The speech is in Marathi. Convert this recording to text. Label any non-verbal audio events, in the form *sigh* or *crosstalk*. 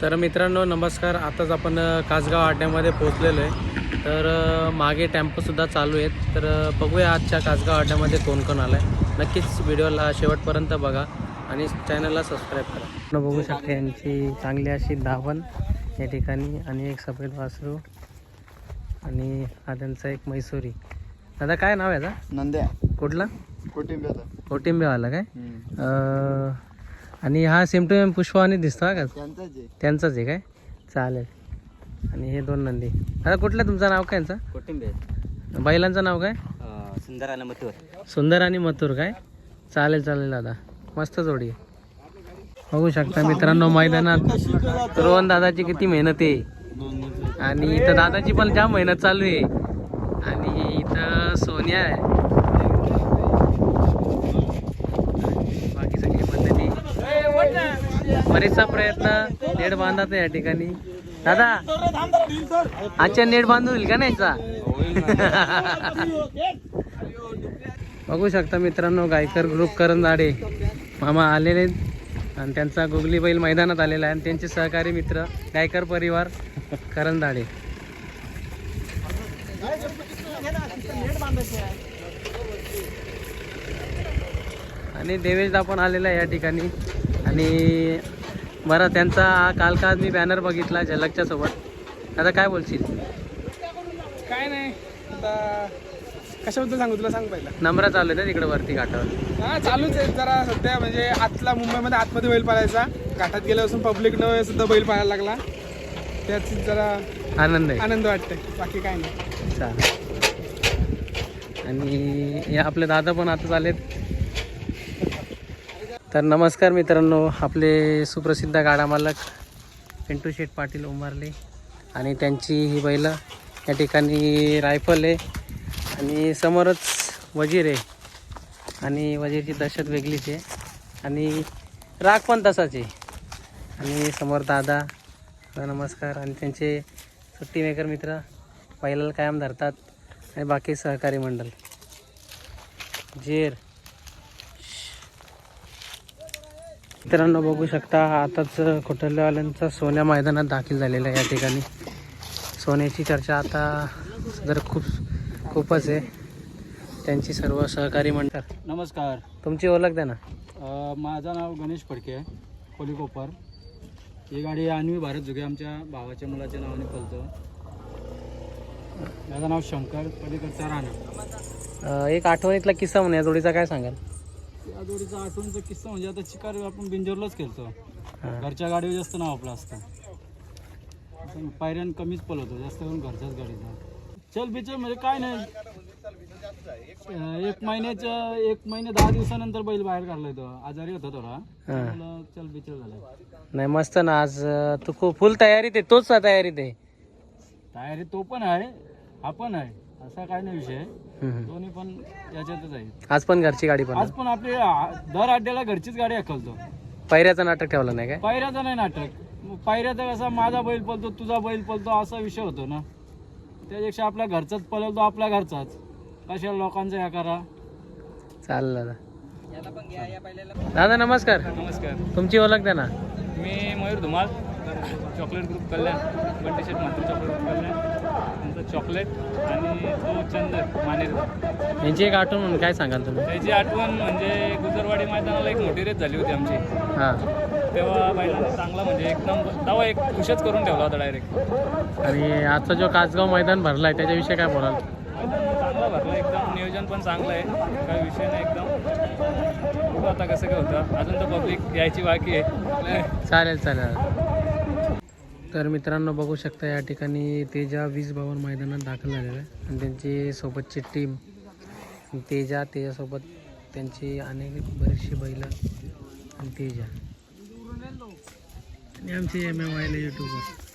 तर मित्रांनो नमस्कार. आताच आपण कासगाव अड्ड्यामध्ये पोहोचलेलो आहे. तर मागे टेम्पोसुद्धा चालू आहेत. तर बघूया आजच्या कासगाव अड्ड्यामध्ये कोण कोण आलं आहे नक्कीच व्हिडिओला शेवटपर्यंत बघा आणि चॅनलला सबस्क्राईब करा. आपण बघू शकता यांची चांगली अशी धावण या ठिकाणी आणि एक सफेद वासरू आणि हा त्यांचा एक मैसुरी. दादा काय नाव आहे नंद्या. कुठला? कोटिंब्याचा. कोटिंबेवाला काय? आणि हा सेम टू सेम पुष्पवानी दिसतो का? त्यांचाच आहे. काय? चालेल. आणि हे दोन नंदी. आता कुठलं तुमचं नाव काय यांचं? कोटिंबे. बैलांचं नाव काय? सुंदर आणि मथुर. सुंदर आणि मथुर काय? चालेल चालेल दादा. मस्त जोडी. बघू शकता मित्रांनो मैदानात रोहन दादाची किती मेहनत आहे. आणि इथं दादाची पण जाम मेहनत चालू आहे. आणि इथं सोनिया आहे बाकी सगळी मंडळी बरेचसा प्रयत्न नेट बांधायचा या ठिकाणी. दादा आजच्या नेट बांधून होईल का नाही *laughs* बघू शकता मित्रांनो गायकर ग्रुप करंदाडे मामा आलेले आणि त्यांचा गुगली बैल मैदानात आलेला आहे. आणि त्यांचे सहकारी मित्र गायकर परिवार करंदाडे आणि देवेश दापण आलेला आहे या ठिकाणी. आणि बरं त्यांचा काल का मी बॅनर बघितला झलकच्या सोबत आता काय बोलशील? काय नाही आता कशाबद्दल सांगू तुला? सांग पहिला. नंबरा चालू आहे ना तिकडे वरती घाटावर. हा चालूच आहे जरा सध्या. म्हणजे आतला मुंबईमध्ये आतमध्ये बैल पाळायचा. घाटात गेल्यापासून पब्लिकनं सुद्धा बैल पाळायला लागला. त्याच जरा आनंद आहे. आनंद वाटतंय. बाकी काय नाही. चालेल. आणि हे आपले दादा पण आता आलेत तर नमस्कार मित्रांनो आपले सुप्रसिद्ध गाडा मालक पिंटू शेठ पाटील उंबारले आणि त्यांची ही बैलं या ठिकाणी रायफल आहे आणि समोरच वजीर आहे आणि वजीरची दहशत वेगळीच आहे आणि राग पण तसाच आहे. आणि समोर दादा नमस्कार आणि त्यांचे सुट्टी मेकर मित्र बैलाला कायम धरतात आणि बाकी सहकारी मंडळ. जेर. मित्रांनो बघू शकता आताच खोटल्यावाल्यांचा सोन्या मैदानात दाखल झालेला आहे या ठिकाणी. सोन्याची चर्चा आता जर खूप खूपच आहे. त्यांची सर्व सहकारी मंडळ. नमस्कार. तुमची ओळख द्या ना. अ, माझं नाव गणेश फडके आहे कोलीकोपर. ही गाडी अन्वी भारत जुगे आमच्या भावाच्या मुलाच्या नावाने पळतो. माझं नाव शंकर पलीकडचा राणा. अं, एक आठवणीतला किस्सा म्हणून या जोडीचा काय सांगाल? या जोडीचा आठवणचा किस्सा म्हणजे आता चिकार आपण बिंजोरलाच खेळतो. घरच्या गाडीवर जास्त नाव आपलं असतं. असं पायऱ्यान कमीच पळवतो जास्त करून घरच्याच गाडीचा. चल बिचल म्हणजे काय नाही. एक महिन्याच्या एक महिने दहा दिवसानंतर बैल बाहेर काढलाय तो. आजारी होता थोडा. चल बिचल झालं. नाही मस्त ना आज तू खूप फुल तयारीत आहे तोच तयारीत आहे. तयारी तो पण आहे हा पण आहे. असा काय नाही विषय. दोन्ही पण याच्यातच आहे आज पण घरची गाडी पण आज पण आपली आ- दर अड्ड्याला घरचीच गाडी अकलतो. पैऱ्याचं नाटक ठेवलं नाही काय? पायऱ्याचा नाही नाटक. मग पायऱ्याचा कसा माझा बैल पळतो तुझा बैल पळतो असा विषय होतो ना. त्यापेक्षा आपल्या घरचाच पळवतो आपल्या घरचाच. कशा लोकांचा या करा? चालेल दादा. दादा नमस्कार. नमस्कार. तुमची ओळख द्या ना. मी मयूर धुमाल चॉकलेट ग्रुप कल्याण बंटी शेट मात्र चॉकलेट ग्रुप कल्याण. त्यांचं चॉकलेट आणि तो चंदन मानेर. यांची एक आठवण म्हणून काय सांगाल तुम्ही? त्याची आठवण म्हणजे गुजरवाडी मैदानाला एक मोठी रेस झाली होती आमची. हां. तेव्हा बैलांनी चांगला म्हणजे एक नंबर तेव्हा एक खुशच करून ठेवला होता डायरेक्ट आणि आजचा जो कासगाव मैदान भरलाय त्याच्याविषयी काय बोलाल? चांगला भरला एकदम नियोजन पण चांगलं आहे. काही विषय नाही एकदम. बघू आता कसं काय होतं. अजून तर पब्लिक यायची बाकी आहे. चालेल चालेल. तर मित्रांनो बघू शकता या ठिकाणी तेजा वीज भवन मैदानात दाखल झालेलं आहे. आणि त्यांची सोबतची टीम तेजा तेजासोबत त्यांची अनेक बरीचशी बैलं आणि तेजा. आणि आमचे एम एम आयला यूट्यूबर